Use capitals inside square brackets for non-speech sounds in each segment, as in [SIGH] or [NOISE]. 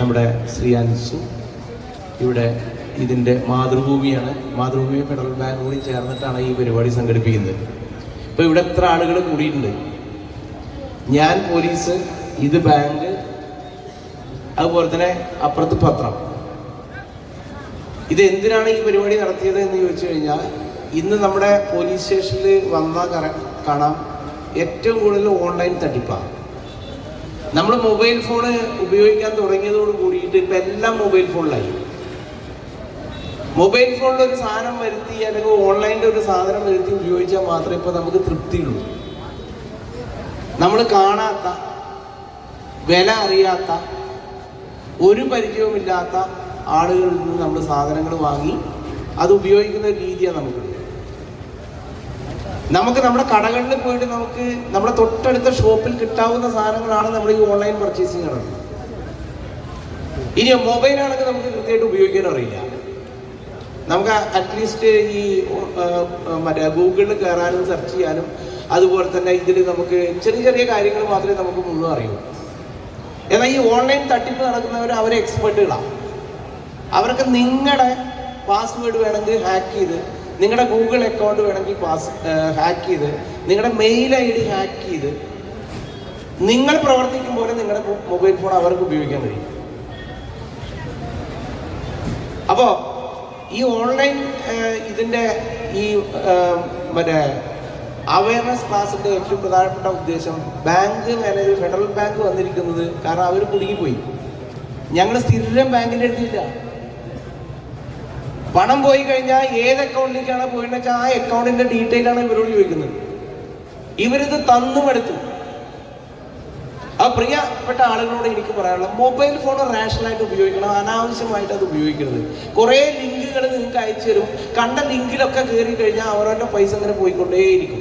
നമ്മുടെ ശ്രീ അൻസു ഇവിടെ ഇതിന്റെ മാതൃഭൂമിയാണ്. മാതൃഭൂമി ഫെഡറൽ ബാങ്ക് കൂടി ചേർന്നിട്ടാണ് ഈ പരിപാടി സംഘടിപ്പിക്കുന്നത്. ഇപ്പോൾ ഇവിടെ എത്ര ആളുകൾ കൂടിയിട്ടുണ്ട്? ഞാൻ പോലീസ് ഇത് ബാങ്ക് അതുപോലെ തന്നെ അപ്പുറത്ത് പത്രം. ഇത് എന്തിനാണ് ഈ പരിപാടി നടത്തിയത് എന്ന് ചോദിച്ചു കഴിഞ്ഞാൽ ഇന്ന് നമ്മുടെ പോലീസ് സ്റ്റേഷനിൽ വന്നാൽ കാണാം ഏറ്റവും കൂടുതൽ ഓൺലൈൻ തട്ടിപ്പാണ്. നമ്മൾ മൊബൈൽ ഫോൺ ഉപയോഗിക്കാൻ തുടങ്ങിയതോട് കൂടിയിട്ട് ഇപ്പം എല്ലാം മൊബൈൽ ഫോണിലായി. മൊബൈൽ ഫോണിൽ ഒരു സാധനം വരുത്തി അല്ലെങ്കിൽ ഓൺലൈനിൽ ഒരു സാധനം വരുത്തി ഉപയോഗിച്ചാൽ മാത്രമേ ഇപ്പോൾ നമുക്ക് തൃപ്തിയുള്ളൂ. നമ്മൾ കാണാത്ത വില അറിയാത്ത ഒരു പരിചയവുമില്ലാത്ത ആളുകളിൽ നിന്ന് നമ്മൾ സാധനങ്ങൾ വാങ്ങി അത് ഉപയോഗിക്കുന്ന രീതിയാണ് നമുക്കുള്ളത് നമുക്ക് നമ്മുടെ കടകളിൽ പോയിട്ട് നമുക്ക് നമ്മുടെ തൊട്ടടുത്ത ഷോപ്പിൽ കിട്ടാവുന്ന സാധനങ്ങളാണ് നമ്മൾ ഈ ഓൺലൈൻ പർച്ചേസിങ് നടക്കുന്നത് ഇനി മൊബൈൽ ആണെങ്കിൽ നമുക്ക് കൃത്യമായിട്ട് ഉപയോഗിക്കാൻ അറിയില്ല. നമുക്ക് അറ്റ്ലീസ്റ്റ് ഈ മറ്റേ ഗൂഗിളിൽ കയറാനും സെർച്ച് ചെയ്യാനും അതുപോലെ തന്നെ ഇതിൽ നമുക്ക് ചെറിയ ചെറിയ കാര്യങ്ങൾ മാത്രമേ നമുക്ക് മുഴുവൻ അറിയൂ. എന്നാൽ ഈ ഓൺലൈൻ തട്ടിപ്പ് നടക്കുന്നവർ അവർ എക്സ്പെർട്ടുകളാണ് അവർക്ക് നിങ്ങളുടെ പാസ്വേഡ് വേണമെങ്കിൽ ഹാക്ക് ചെയ്ത് നിങ്ങളുടെ ഗൂഗിൾ അക്കൗണ്ട് വേണമെങ്കിൽ പാസ് ഹാക്ക് ചെയ്ത് നിങ്ങളുടെ മെയിൽ ഐ ഡി ഹാക്ക് ചെയ്ത് നിങ്ങൾ പ്രവർത്തിക്കും പോലെ നിങ്ങളുടെ മൊബൈൽ ഫോൺ അവർക്ക് ഉപയോഗിക്കാൻ കഴിയും. അപ്പോൾ ഈ ഓൺലൈൻ ഇതിന്റെ ഈ മറ്റേ അവയർനെസ് ക്ലാസിന്റെ ഏറ്റവും പ്രധാനപ്പെട്ട ഉദ്ദേശം ബാങ്ക് മാനേജർ ഫെഡറൽ ബാങ്ക് വന്നിരിക്കുന്നത് കാരണം അവർ കുടുങ്ങിപ്പോയി. ഞങ്ങൾ സ്ഥിരം ബാങ്കിന്റെ അടുത്തില്ല പണം പോയി കഴിഞ്ഞാൽ ഏത് അക്കൗണ്ടിലേക്കാണ് പോയെന്ന് വെച്ചാൽ ആ അക്കൗണ്ടിന്റെ ഡീറ്റെയിൽ ആണ് ഇവരോട് ചോദിക്കുന്നത്. ഇവരിത് തന്നും എടുത്തു. ആ പ്രിയപ്പെട്ട ആളുകളോട് എനിക്ക് പറയാനുള്ള മൊബൈൽ ഫോൺ റാഷണലായിട്ട് ഉപയോഗിക്കണം അനാവശ്യമായിട്ട് അത് ഉപയോഗിക്കരുത്. കുറേ ലിങ്കുകൾ നിങ്ങൾക്ക് അയച്ചു തരും. കണ്ട ലിങ്കിലൊക്കെ കയറി കഴിഞ്ഞാൽ അവരവരുടെ പൈസ അങ്ങനെ പോയിക്കൊണ്ടേയിരിക്കും.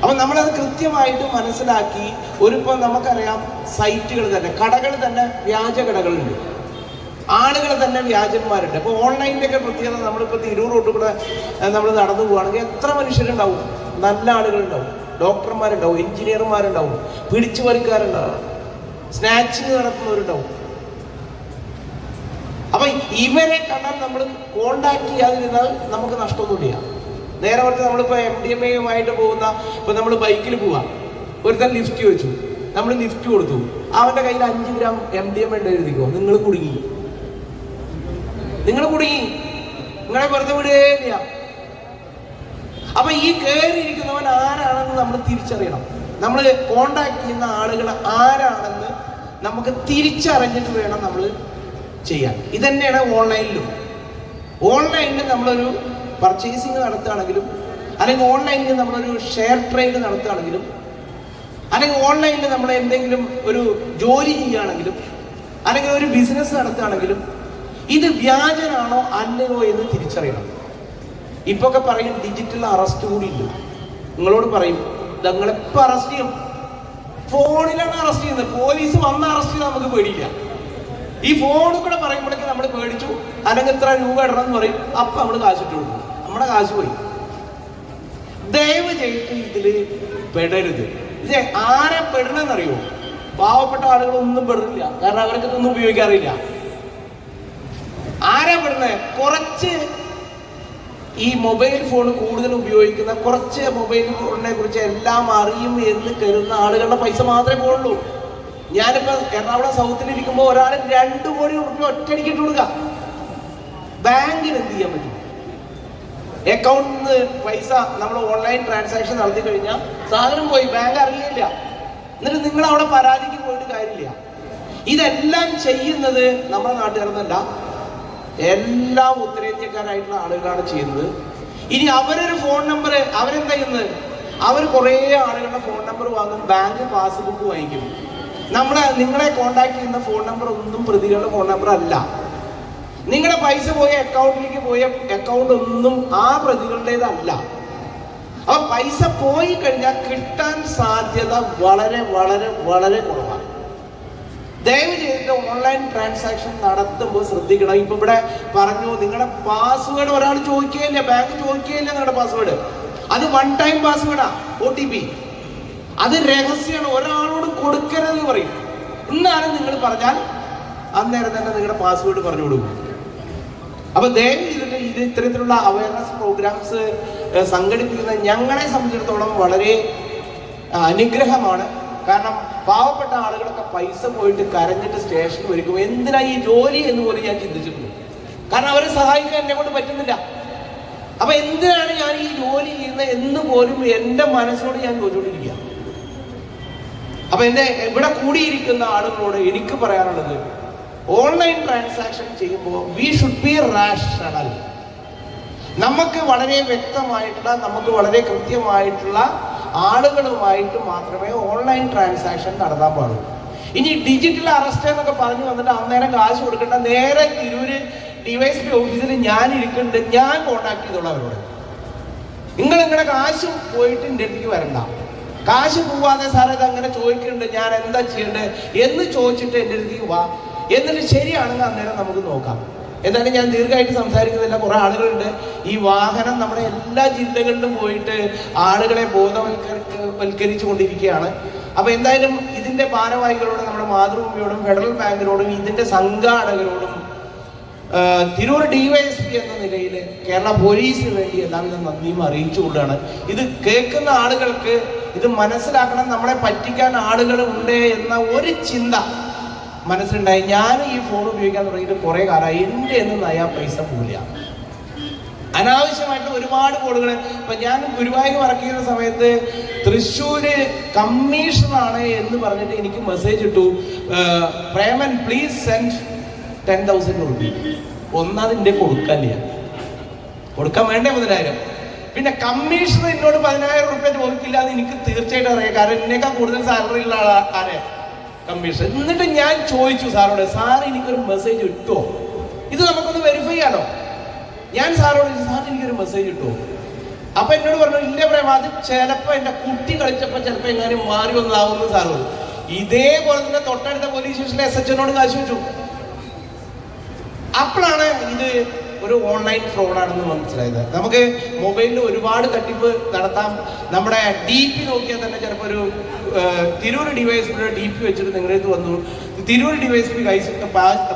അപ്പൊ നമ്മളത് കൃത്യമായിട്ട് മനസ്സിലാക്കി ഒരു ഇപ്പം നമുക്കറിയാം സൈറ്റുകൾ തന്നെ കടകൾ തന്നെ വ്യാജ കടകളുണ്ട്. ആളുകൾ തന്നെ വ്യാജന്മാരുണ്ട്. അപ്പോൾ ഓൺലൈനിന്റെ പ്രത്യേകത നമ്മളിപ്പോൾ തിരൂർ തൊട്ട് കൂടെ നമ്മൾ നടന്നു പോവുകയാണെങ്കിൽ എത്ര മനുഷ്യരുണ്ടാവും? നല്ല ആളുകളുണ്ടാവും. ഡോക്ടർമാരുണ്ടാവും എഞ്ചിനീയർമാരുണ്ടാവും പിടിച്ചു പറിക്കാരുണ്ടാവും സ്നാച്ചിങ് നടത്തുന്നവരുണ്ടാവും. അപ്പൊ ഇവരെ കണ്ടാൽ നമ്മൾ കോണ്ടാക്ട് ചെയ്യാതിരുന്നാൽ നമുക്ക് നഷ്ടമൊന്നുമില്ല. നേരെ മറിച്ച് നമ്മളിപ്പോൾ എം ഡി എം എയുമായിട്ട് പോകുന്ന ഇപ്പൊ നമ്മൾ ബൈക്കിൽ പോവാം. ഒരുത്തൻ ലിഫ്റ്റ് വെച്ചു നമ്മൾ ലിഫ്റ്റ് കൊടുത്തു. അവന്റെ കയ്യിൽ അഞ്ച് ഗ്രാം എം ഡി എം എഴുതിക്കോ. നിങ്ങൾ കുടുങ്ങി. നിങ്ങൾ കുടുങ്ങി നിങ്ങളെ വെറുതെ വിടുകയില്ല. അപ്പൊ ഈ കയറിയിരിക്കുന്നവൻ ആരാണെന്ന് നമ്മൾ തിരിച്ചറിയണം. നമ്മൾ കോണ്ടാക്ട് ചെയ്യുന്ന ആളുകൾ ആരാണെന്ന് നമുക്ക് തിരിച്ചറിഞ്ഞിട്ട് വേണം നമ്മൾ ചെയ്യാൻ. ഇതന്നെയാണ് ഓൺലൈനിലും ഓൺലൈനിൽ നമ്മളൊരു പർച്ചേസിങ് നടത്തുകയാണെങ്കിലും അല്ലെങ്കിൽ ഓൺലൈനിൽ നമ്മളൊരു ഷെയർ ട്രേഡ് നടത്തുകയാണെങ്കിലും അല്ലെങ്കിൽ ഓൺലൈനിൽ നമ്മൾ എന്തെങ്കിലും ഒരു ജോലി ചെയ്യുകയാണെങ്കിലും അല്ലെങ്കിൽ ഒരു ബിസിനസ് നടത്തുകയാണെങ്കിലും ഇത് വ്യാജനാണോ അല്ലയോ എന്ന് തിരിച്ചറിയണം. ഇപ്പൊ ഒക്കെ പറയും ഡിജിറ്റൽ അറസ്റ്റ് കൂടി ഇല്ല നിങ്ങളോട് പറയും നിങ്ങളെപ്പോ അറസ്റ്റ് ചെയ്യും. ഫോണിലാണ് അറസ്റ്റ് ചെയ്യുന്നത്. പോലീസ് വന്ന് അറസ്റ്റ് ചെയ്താൽ നമുക്ക് പേടിയില്ല. ഈ ഫോണിൽ കൂടെ പറയുമ്പോഴേക്ക് നമ്മൾ പേടിച്ചു. അല്ലെങ്കിൽ ഇത്ര രൂപ ഇടണം എന്ന് പറയും. അപ്പൊ നമ്മൾ കാശിട്ട് കൊടുക്കും. നമ്മുടെ കാശ് പോയി. ദയവ് ചെയ്ത് ഇതിൽ പെടരുത്. ഇത് ആരെ പെടണമെന്നറിയോ? പാവപ്പെട്ട ആളുകളൊന്നും പെടില്ല കാരണം അവർക്ക് ഇതൊന്നും ഉപയോഗിക്കാറില്ല. ആരാ പെടുന്നത് കുറച്ച് ഈ മൊബൈൽ ഫോൺ കൂടുതൽ ഉപയോഗിക്കുന്ന കുറച്ച് മൊബൈൽ ഫോണിനെ കുറിച്ച് എല്ലാം അറിയും എന്ന് കരുതുന്ന ആളുകളുടെ പൈസ മാത്രമേ പോകുള്ളൂ ഞാനിപ്പോ എറണാകുളം സൗത്തിൽ ഇരിക്കുമ്പോൾ ഒരാൾ രണ്ടു കോടി റുപ്യ ഒറ്റയടിക്കിട്ട് കൊടുക്കുക ബാങ്കിന് എന്ത് ചെയ്യാൻ പറ്റും? അക്കൗണ്ടിൽ നിന്ന് പൈസ നമ്മൾ ഓൺലൈൻ ട്രാൻസാക്ഷൻ നടത്തി കഴിഞ്ഞാൽ സാധനം പോയി ബാങ്ക് അറിയില്ല. എന്നിട്ട് നിങ്ങൾ അവിടെ പരാതിക്ക് പോയിട്ട് കാര്യമില്ല. ഇതെല്ലാം ചെയ്യുന്നത് നമ്മുടെ നാട്ടുകാരൊന്നല്ല എല്ലാം ഉത്തരേന്ത്യക്കാരായിട്ടുള്ള ആളുകളാണ് ചെയ്യുന്നത്. ഇനി അവരൊരു ഫോൺ നമ്പർ അവരെന്താ ചെയ്യുന്നത്? അവർ കുറേ ആളുകളുടെ ഫോൺ നമ്പർ വാങ്ങും ബാങ്ക് പാസ്ബുക്ക് വാങ്ങിക്കും നമ്മളെ നിങ്ങളെ കോണ്ടാക്ട് ചെയ്യുന്ന ഫോൺ നമ്പർ ഒന്നും പ്രതികളുടെ ഫോൺ നമ്പർ അല്ല. നിങ്ങളുടെ പൈസ പോയ അക്കൗണ്ടിലേക്ക് പോയ അക്കൗണ്ട് ഒന്നും ആ പ്രതികളുടേതല്ല. അപ്പൊ പൈസ പോയി കഴിഞ്ഞാൽ കിട്ടാൻ സാധ്യത വളരെ വളരെ വളരെ കുറവാണ്. ദയവ് ചെയ്തിട്ട് ഓൺലൈൻ ട്രാൻസാക്ഷൻ നടത്തുമ്പോൾ ശ്രദ്ധിക്കണം. ഇപ്പൊ ഇവിടെ പറഞ്ഞു നിങ്ങളുടെ പാസ്വേഡ് ഒരാൾ ചോദിക്കുകയില്ല ബാങ്ക് ചോദിക്കുകയില്ല നിങ്ങളുടെ പാസ്വേഡ് അത് വൺ ടൈം പാസ്വേഡാ ഒ ടി പി അത് രഹസ്യമാണ് ഒരാളോട് കൊടുക്കരുതെന്ന് പറയും. എന്നാലും നിങ്ങൾ പറഞ്ഞാൽ അന്നേരം തന്നെ നിങ്ങളുടെ പാസ്വേഡ് പറഞ്ഞു കൊടുക്കും. അപ്പൊ ദയവ് ഇതിന്റെ ഇത് ഇത്തരത്തിലുള്ള അവയർനെസ് പ്രോഗ്രാംസ് സംഘടിപ്പിക്കുന്ന ഞങ്ങളെ സംബന്ധിച്ചിടത്തോളം വളരെ അനുഗ്രഹമാണ്. കാരണം പാവപ്പെട്ട ആളുകളൊക്കെ പൈസ പോയിട്ട് കരഞ്ഞിട്ട് സ്റ്റേഷനിൽ ഒരുക്കും. എന്തിനാ ഈ ജോലി എന്ന് പോലും ഞാൻ ചിന്തിച്ചിട്ടുണ്ട്. കാരണം അവരെ സഹായിക്കാൻ എന്നെ കൊണ്ട് പറ്റുന്നില്ല. അപ്പൊ എന്തിനാണ് ഞാൻ ഈ ജോലി ചെയ്യുന്നത് എന്ന് പോലും എന്റെ മനസ്സിനോട് ഞാൻ ചോദിച്ചുകൊണ്ടിരിക്കുക. അപ്പൊ എന്നെ ഇവിടെ കൂടിയിരിക്കുന്ന ആളുകളോട് എനിക്ക് പറയാനുള്ളത് ഓൺലൈൻ ട്രാൻസാക്ഷൻ ചെയ്യുമ്പോൾ വി ഷുഡ് ബി റാഷണൽ നമുക്ക് വളരെ വ്യക്തമായിട്ടുള്ള നമുക്ക് വളരെ കൃത്യമായിട്ടുള്ള ആളുകളുമായിട്ട് മാത്രമേ ഓൺലൈൻ ട്രാൻസാക്ഷൻ നടത്താൻ പാടുള്ളൂ. ഇനി ഡിജിറ്റൽ അറസ്റ്റ് എന്നൊക്കെ പറഞ്ഞു വന്നിട്ട് അന്നേരം കാശ് കൊടുക്കേണ്ട നേരെ തിരൂര് ഡിവൈസ് പി ഓഫീസിൽ ഞാൻ ഇരിക്കുന്നുണ്ട് ഞാൻ കോണ്ടാക്ട് ചെയ്തോളാം അവരോട്. നിങ്ങൾ നിങ്ങളുടെ കാശ് പോയിട്ട് എന്റെ അടുത്തേക്ക് വരണ്ട. കാശ് പോവാതെ സാറെ ഇത് അങ്ങനെ ചോദിക്കുന്നുണ്ട് ഞാൻ എന്താ ചെയ്യേണ്ടത് എന്ന് ചോദിച്ചിട്ട് എന്റെ അടുത്തേക്ക് വാ. എന്നിട്ട് ശരിയാണെങ്കിൽ അന്നേരം നമുക്ക് നോക്കാം. എന്തായാലും ഞാൻ ദീർഘമായിട്ട് സംസാരിക്കുന്നില്ല കുറേ ആളുകളുണ്ട്. ഈ വാഹനം നമ്മുടെ എല്ലാ ജില്ലകളിലും പോയിട്ട് ആളുകളെ ബോധവൽക്കരിച്ചു കൊണ്ടിരിക്കുകയാണ് അപ്പൊ എന്തായാലും ഇതിന്റെ ഭാരവാഹികളോടും നമ്മുടെ മാതൃഭൂമിയോടും ഫെഡറൽ ബാങ്കിനോടും ഇതിന്റെ സംഘാടകരോടും തിരൂർ ഡിവൈഎസ്പി എന്ന നിലയിൽ കേരള പോലീസിന് വേണ്ടി എല്ലാവിധ നന്ദിയും അറിയിച്ചുകൊണ്ടാണ്. ഇത് കേൾക്കുന്ന ആളുകൾക്ക് ഇത് മനസ്സിലാക്കണം നമ്മളെ പറ്റിക്കാൻ ആളുകൾ ഉണ്ട് എന്ന ഒരു ചിന്ത മനസ്സിലുണ്ടായി ഞാൻ ഈ ഫോൺ ഉപയോഗിക്കാൻ തുടങ്ങിയിട്ട് കുറേ കാലമായി. എന്റെ എന്ന് നയാ പൈസ പോലില്ല അനാവശ്യമായിട്ട് ഒരുപാട് കോളുകൾ ഇപ്പൊ ഞാൻ ഗുരുവായൂർ വർക്ക് ചെയ്യുന്ന സമയത്ത് തൃശ്ശൂര് കമ്മീഷനാണ് എന്ന് പറഞ്ഞിട്ട് എനിക്ക് മെസ്സേജ് ഇട്ടു. Preman please send ten thousand rupee. ഒന്നാതിന്റെ കൊടുക്കാനില്ല കൊടുക്കാൻ വേണ്ടേ പതിനായിരം. പിന്നെ കമ്മീഷൻ എന്നോട് പതിനായിരം റുപ്യ ചോദിക്കില്ല എന്ന് എനിക്ക് തീർച്ചയായിട്ടും അറിയാം. കാരണം എന്നേക്കാൾ കൂടുതൽ സാലറി ഉള്ള ആരെ? കമ്മീഷൻ. എന്നിട്ട് ഞാൻ ചോദിച്ചു സാറോട് സാർ എനിക്കൊരു മെസ്സേജ് ഇട്ടോ? ഇത് നമുക്കൊന്ന് വെരിഫൈ ആണോ ഞാൻ സാറോട് സാർ എനിക്കൊരു മെസ്സേജ് ഇട്ടോ? അപ്പൊ എന്നോട് പറഞ്ഞു ഇല്ല പ്രേമ അത് ചിലപ്പോ എന്റെ കുട്ടി കളിച്ചപ്പോ ചിലപ്പോ എങ്ങാനും മാറി വന്നതാവുന്നു സാറോട്. ഇതേപോലെ തന്നെ തൊട്ടടുത്ത പോലീസ് സ്റ്റേഷനിലെ എസ് എച്ച് കാശ് വെച്ചു. അപ്പോഴാണ് ഇത് ഒരു ഓൺലൈൻ ഫ്രോഡാണെന്ന് മനസ്സിലായത്. നമുക്ക് മൊബൈലിൽ ഒരുപാട് തട്ടിപ്പ് നടത്താം. നമ്മുടെ ഡി പി നോക്കിയാൽ തന്നെ ചിലപ്പോൾ ഒരു തിരൂർ തിരൂർ ഡിവൈസിന്റെ ഡി പി വെച്ചിട്ട് നിങ്ങളുടെ അടുത്ത് വന്നു. തിരൂർ ഡിവൈസ് പി പൈസ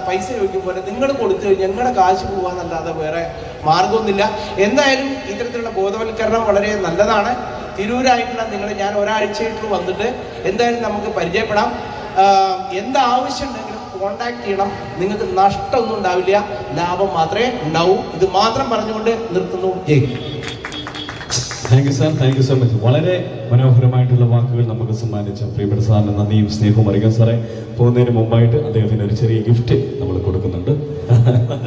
പൈസ ചോദിക്കുമ്പോൾ നിങ്ങൾ കൊടുത്തു ഞങ്ങളുടെ കാശ് പോകാന്നല്ലാതെ വേറെ മാർഗമൊന്നുമില്ല എന്തായാലും ഇത്തരത്തിലുള്ള ബോധവൽക്കരണം വളരെ നല്ലതാണ്. തിരൂരായിട്ടുള്ള നിങ്ങൾ ഞാൻ ഒരാഴ്ചയായിട്ട് വന്നിട്ട്. എന്തായാലും നമുക്ക് പരിചയപ്പെടാം. എന്താവശ്യമുണ്ടെങ്കിൽ കോണ്ടാക്ട് ചെയ്യണം. നിങ്ങൾക്ക് നഷ്ടമൊന്നും ഉണ്ടാവില്ല. ലാഭം മാത്രമേ ഉണ്ടാവൂ. ഇത് മാത്രം പറഞ്ഞുകൊണ്ട് നിർത്തുന്നു. ജയ് thank you sir thank you so much വളരെ മനോഹരമായിട്ടുള്ള വാക്കുകൾ നമുക്ക് സമ്മാനിച്ച പ്രിയപ്പെട്ട സാറിന് നന്ദിയും സ്നേഹവും അറിയിക്കാം സാറേ. പോകുന്നതിന് മുമ്പായിട്ട് അദ്ദേഹത്തിന് ഒരു ചെറിയ ഗിഫ്റ്റ് നമ്മൾ കൊടുക്കുന്നുണ്ട്. [LAUGHS]